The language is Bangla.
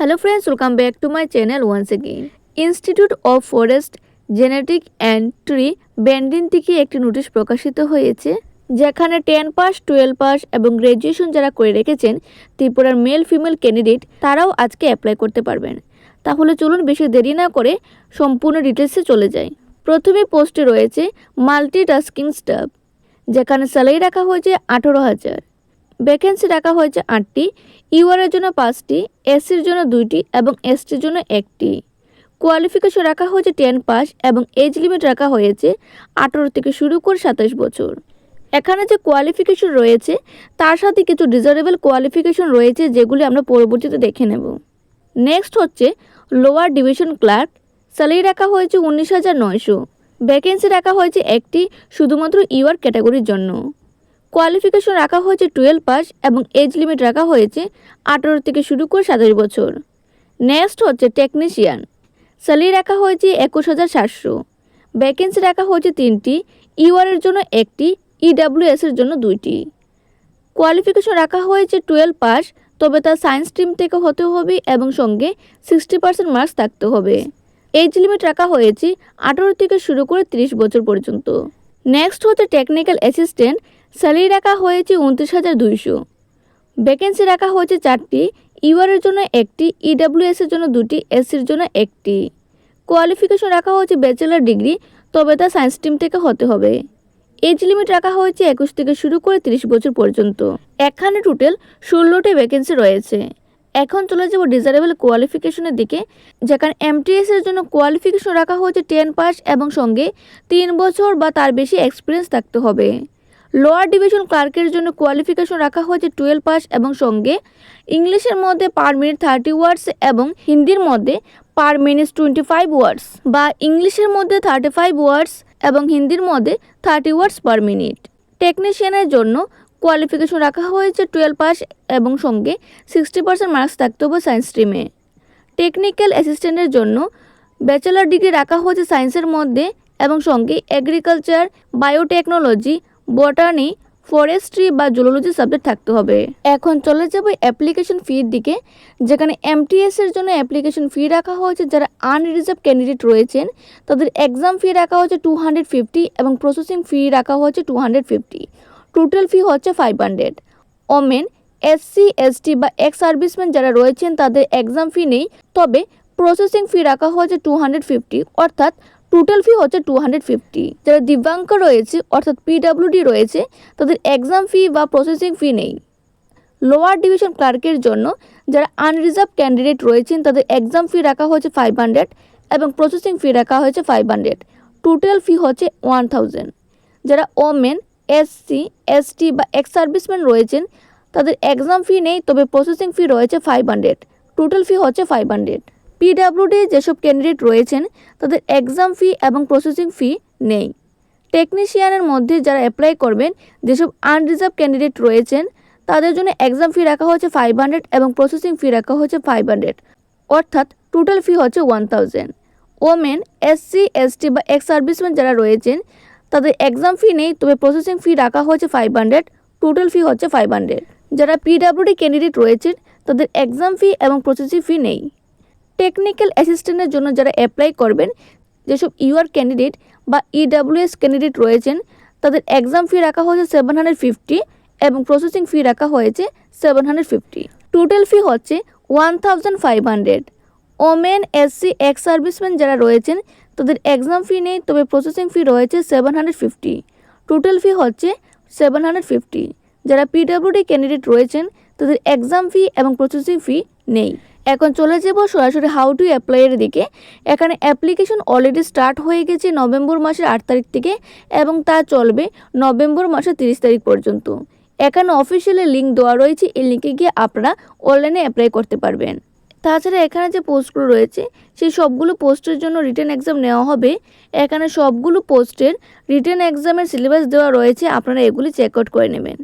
Hello friends welcome back to my channel once again institute of forest genetic and tree breeding থেকে একটি নোটিশ প্রকাশিত হয়েছে, যেখানে টেন পাস টুয়েলভ পাস এবং গ্র্যাজুয়েশন যারা করে রেখেছেন, ত্রিপুরার মেল ফিমেল ক্যান্ডিডেট তারাও আজকে অ্যাপ্লাই করতে পারবেন। তাহলে চলুন বেশি দেরি না করে সম্পূর্ণ ডিটেলসে চলে যাই। প্রথমে পোস্টে রয়েছে মাল্টি টাস্কিং স্টাফ যেখানে স্যালারি রাখা হয়েছে আঠেরো হাজার। ভ্যাকেন্সি রাখা হয়েছে আটটি। ইউআরের জন্য পাঁচটি এসসির জন্য দুইটি এবং এসটির জন্য একটি। কোয়ালিফিকেশন রাখা হয়েছে টেন পাস এবং এজ লিমিট রাখা হয়েছে আঠেরো থেকে শুরু করে সাতাশ বছর। এখানে যে কোয়ালিফিকেশন রয়েছে, তার সাথে কিছু ডিজারেবল কোয়ালিফিকেশন রয়েছে যেগুলি আমরা পরবর্তীতে দেখে নেব। নেক্সট হচ্ছে লোয়ার ডিভিশন ক্লার্ক স্যালারি রাখা হয়েছে উনিশ হাজার নয়শো। ভ্যাকেন্সি রাখা হয়েছে একটি, শুধুমাত্র ইউআর ক্যাটাগরির জন্য। কোয়ালিফিকেশন রাখা হয়েছে টুয়েলভ পাস এবং এজ লিমিট রাখা হয়েছে আঠারো থেকে শুরু করে সাতাশ বছর। নেক্সট হচ্ছে টেকনিশিয়ান স্যালারি রাখা হয়েছে একুশ হাজার সাতশো। ভ্যাকেন্সি রাখা হয়েছে তিনটি ইউআরের জন্য একটি ইডাব্লিউএস এর জন্য দুইটি। কোয়ালিফিকেশন রাখা হয়েছে টুয়েলভ পাস তবে তার সায়েন্স স্ট্রিম থেকে হতে হবে এবং সঙ্গে সিক্সটি পার্সেন্ট মার্কস থাকতে হবে। এজ লিমিট রাখা হয়েছে আঠারো থেকে শুরু করে তিরিশ বছর পর্যন্ত। নেক্সট হচ্ছে টেকনিক্যাল অ্যাসিস্ট্যান্ট স্যালারি রাখা হয়েছে উনত্রিশ হাজার দুইশো। ভ্যাকেন্সি রাখা হয়েছে চারটি ইউআরের জন্য একটি ইডাব্লিউএস এর জন্য দুটি এসসির জন্য একটি। কোয়ালিফিকেশন রাখা হয়েছে ব্যাচেলার ডিগ্রি তবে তা সায়েন্স স্ট্রিম থেকে হতে হবে। এজ লিমিট রাখা হয়েছে একুশ থেকে শুরু করে তিরিশ বছর পর্যন্ত। এখানে টোটাল ষোলোটি ভ্যাকেন্সি রয়েছে। এখন চলে যাব ডিজারেবল কোয়ালিফিকেশনের দিকে, যেখানে এমটিএস এর জন্য কোয়ালিফিকেশন রাখা হয়েছে টেন পাস এবং সঙ্গে তিন বছর বা তার বেশি এক্সপিরিয়েন্স থাকতে হবে। লোয়ার ডিভিশন ক্লার্কের জন্য কোয়ালিফিকেশন রাখা হয়েছে টুয়েলভ পাস এবং সঙ্গে ইংলিশের মধ্যে পার মিনিট থার্টি ওয়ার্ডস এবং হিন্দির মধ্যে per minute twenty five words বা ইংলিশের মধ্যে থার্টি ফাইভ ওয়ার্ডস এবং হিন্দির মধ্যে থার্টি ওয়ার্ডস পার মিনিট। টেকনিশিয়ানের জন্য কোয়ালিফিকেশন রাখা হয়েছে টুয়েলভ পাস এবং সঙ্গে সিক্সটি পার্সেন্ট মার্কস থাকতে হবে সায়েন্স স্ট্রিমে। টেকনিক্যাল অ্যাসিস্ট্যান্টের জন্য ব্যাচেলার ডিগ্রি রাখা হয়েছে সায়েন্সের মধ্যে এবং সঙ্গে এগ্রিকালচার বায়োটেকনোলজি বটানি, ফরেস্ট্রি বা জুলজি সাবজেক্ট থাকতে হবে। এখন চলে যাব অ্যাপ্লিকেশন ফির দিকে, যেখানে এমটিএস এর জন্য অ্যাপ্লিকেশন ফি রাখা হয়েছে। যারা আনরিজার্ভ ক্যান্ডিডেট রয়েছেন, তাদের এক্সাম ফি রাখা হয়েছে টু হান্ড্রেড ফিফটি এবং প্রসেসিং ফি রাখা হয়েছে two hundred fifty total fee হচ্ছে five hundred women SC ST বা এক্স সার্ভিসম্যান যারা রয়েছেন, তাদের এক্সাম ফি নেই, তবে প্রসেসিং ফি রাখা হয়েছে টু হান্ড্রেড ফিফটি অর্থাৎ টোটাল ফি হচ্ছে টু হান্ড্রেড ফিফটি যারা দিব্যাঙ্গ রয়েছে, অর্থাৎ পিডাব্লিউডি রয়েছে, তাদের এক্সাম ফি বা প্রসেসিং ফি নেই। লোয়ার ডিভিশন ক্লার্কের জন্য যারা আনরিজার্ভ ক্যান্ডিডেট রয়েছেন, তাদের এক্সাম ফি রাখা হয়েছে ফাইভ হান্ড্রেড এবং প্রসেসিং ফি রাখা হয়েছে ফাইভ হান্ড্রেড টোটাল ফি হচ্ছে ওয়ান থাউজেন্ড যারা ওমেন এসসি এসটি বা এক্স সার্ভিসম্যান রয়েছেন, তাদের এক্সাম ফি নেই, তবে প্রসেসিং ফি রয়েছে ফাইভ হান্ড্রেড টোটাল ফি হচ্ছে ফাইভ হান্ড্রেড পিডাব্লিউডি যেসব ক্যান্ডিডেট রয়েছেন, তাদের এক্সাম ফি এবং প্রসেসিং ফি নেই। টেকনিশিয়ানের মধ্যে যারা অ্যাপ্লাই করবেন, যেসব আনরিজার্ভ ক্যান্ডিডেট রয়েছেন, তাদের জন্য এক্সাম ফি রাখা হচ্ছে ফাইভ হান্ড্রেড এবং প্রসেসিং ফি রাখা হচ্ছে ফাইভ হান্ড্রেড অর্থাৎ টোটাল ফি হচ্ছে one thousand women SC ST বা এক্স সার্ভিসম্যান যারা রয়েছেন, তাদের এক্সাম ফি নেই, তবে প্রসেসিং ফি রাখা হচ্ছে ফাইভ হান্ড্রেড টোটাল ফি হচ্ছে ফাইভ হান্ড্রেড যারা পিডাব্লিউডি ক্যান্ডিডেট রয়েছেন, তাদের এক্সাম ফি এবং প্রসেসিং ফি নেই। টেকনিক্যাল অ্যাসিস্ট্যান্টের জন্য যারা অ্যাপ্লাই করবেন, যেসব ইউআর ক্যান্ডিডেট বা ইডাব্লিউএস ক্যান্ডিডেট রয়েছেন, তাদের এক্সাম ফি রাখা হয়েছে সেভেন হান্ড্রেড ফিফটি এবং প্রসেসিং ফি রাখা হয়েছে seven hundred fifty total fee হচ্ছে one thousand five hundred women SC ex serviceman যারা রয়েছেন, তাদের এক্সাম ফি নেই, তবে প্রসেসিং ফি রয়েছে seven hundred fifty total fee হচ্ছে সেভেন হান্ড্রেড ফিফটি যারা পিডাব্লিউডি ক্যান্ডিডেট রয়েছেন, তাদের এক্সাম ফি এবং প্রসেসিং ফি নেই। এখন চলে যাব সরাসরি হাউ টু অ্যাপ্লাইয়ের দিকে। এখানে অ্যাপ্লিকেশন অলরেডি স্টার্ট হয়ে গেছে নভেম্বর মাসের আট তারিখ থেকে এবং তা চলবে নভেম্বর মাসের তিরিশ তারিখ পর্যন্ত। এখানে অফিসিয়ালি লিঙ্ক দেওয়া রয়েছে, এই লিঙ্কে গিয়ে আপনারা অনলাইনে অ্যাপ্লাই করতে পারবেন। তাছাড়া এখানে যে পোস্টগুলো রয়েছে, সেই সবগুলো পোস্টের জন্য রিটার্ন এক্সাম নেওয়া হবে। এখানে সবগুলো পোস্টের রিটার্ন এক্সামের সিলেবাস দেওয়া রয়েছে, আপনারা এগুলি চেক আউট করে নেবেন।